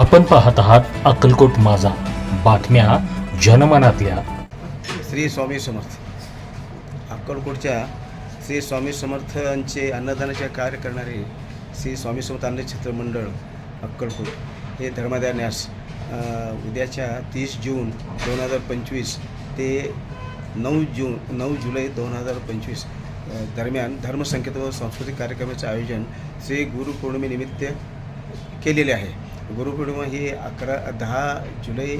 आपण पाहत आहात अक्कलकोट माझा. बातम्या जनमनातल्या. श्री स्वामी समर्थ. अक्कलकोटच्या श्री स्वामी समर्थांचे अन्नदानाचे कार्य करणारे श्री स्वामी समर्थ अन्न क्षेत्र मंडळ अक्कलकोट हे धर्मादाय न्यास उद्याच्या तीस जून दोन हजार पंचवीस ते नऊ जून नऊ जुलै दोन हजार पंचवीस दरम्यान धर्मसंकेत व सांस्कृतिक कार्यक्रमाचे आयोजन श्री गुरुपौर्णिमेनिमित्त केलेले आहे. गुरुपौर्णिमा ही अकरा दहा जुलै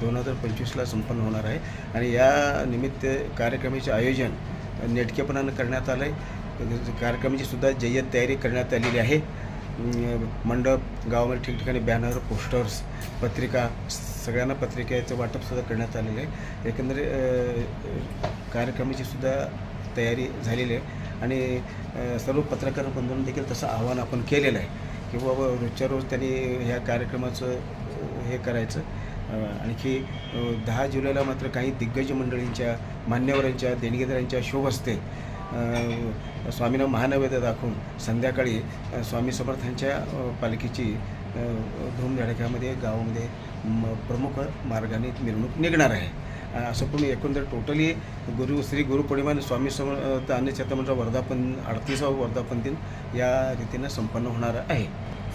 दोन हजार पंचवीसला संपन्न होणार आहे. आणि या निमित्त कार्यक्रमाचे आयोजन नेटकेपणानं करण्यात आलं आहे कार्यक्रमाची सुद्धा जय्यत तयारी करण्यात आलेली आहे. मंडप गावामध्ये ठिकठिकाणी बॅनर पोस्टर्स पत्रिका सगळ्यांना पत्रिकेचं वाटपसुद्धा करण्यात आलेलं आहे. एकंदरीत कार्यक्रमाचीसुद्धा कार्यक्रमाची सुद्धा तयारी झालेली आहे. आणि सर्व पत्रकार बंधूंना देखील तसं आव्हान आपण केलेलं आहे. की बाबा रोजच्या रोज त्यांनी ह्या कार्यक्रमाचं हे करायचं. आणखी दहा जुलैला मात्र काही दिग्गज मंडळींच्या मान्यवरांच्या देणगीदारांच्या शोभ असते अं, स्वामींना महानैवेद्य दाखवून संध्याकाळी स्वामी समर्थांच्या पालखीची धूमधडक्यामध्ये गावामध्ये म प्रमुख मार्गाने मिरवणूक निघणार आहे. असं पण एकंदर टोटली गुरु श्री गुरुपौर्णिमा आणि स्वामी समर्थ अन्नछत्रमंत्र वर्धापन अडतीसावं वर्धापन दिन या रीतीनं संपन्न होणार आहे.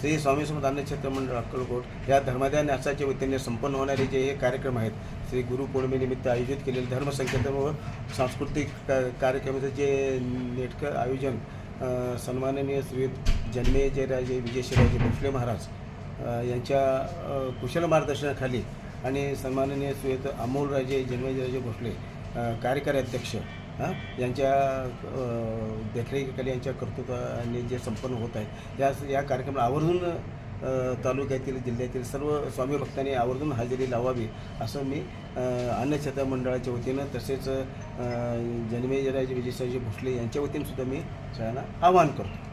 श्री स्वामी समर्थ अन्नक्षेत्र मंडळ अक्कलकोट या धर्मादाय न्यासाच्या वतीने संपन्न होणारे जे हे कार्यक्रम आहेत श्री गुरुपौर्णिमेनिमित्त आयोजित केलेले धर्मसंकेतन व सांस्कृतिक का कार्यक्रमाचं जे नेटकं आयोजन सन्माननीय श्री जन्मेजयराजे विजयशिराजे भोसले महाराज यांच्या कुशल मार्गदर्शनाखाली आणि सन्माननीय श्रीयुत अमोलराजे जन्मेजराजे भोसले कार्यकारी अध्यक्ष हां यांच्या देखरेखीखाली यांच्या कर्तृत्वाने जे संपन्न होत आहे या या कार्यक्रमाला आवर्जून तालुक्यातील जिल्ह्यातील सर्व स्वामी भक्तांनी आवर्जून हजेरी लावावी असं मी अन्नछता मंडळाच्या वतीनं तसेच जन्मेजराजे विजयसाजी भोसले यांच्या वतीनं सुद्धा मी सगळ्यांना आवाहन करतो.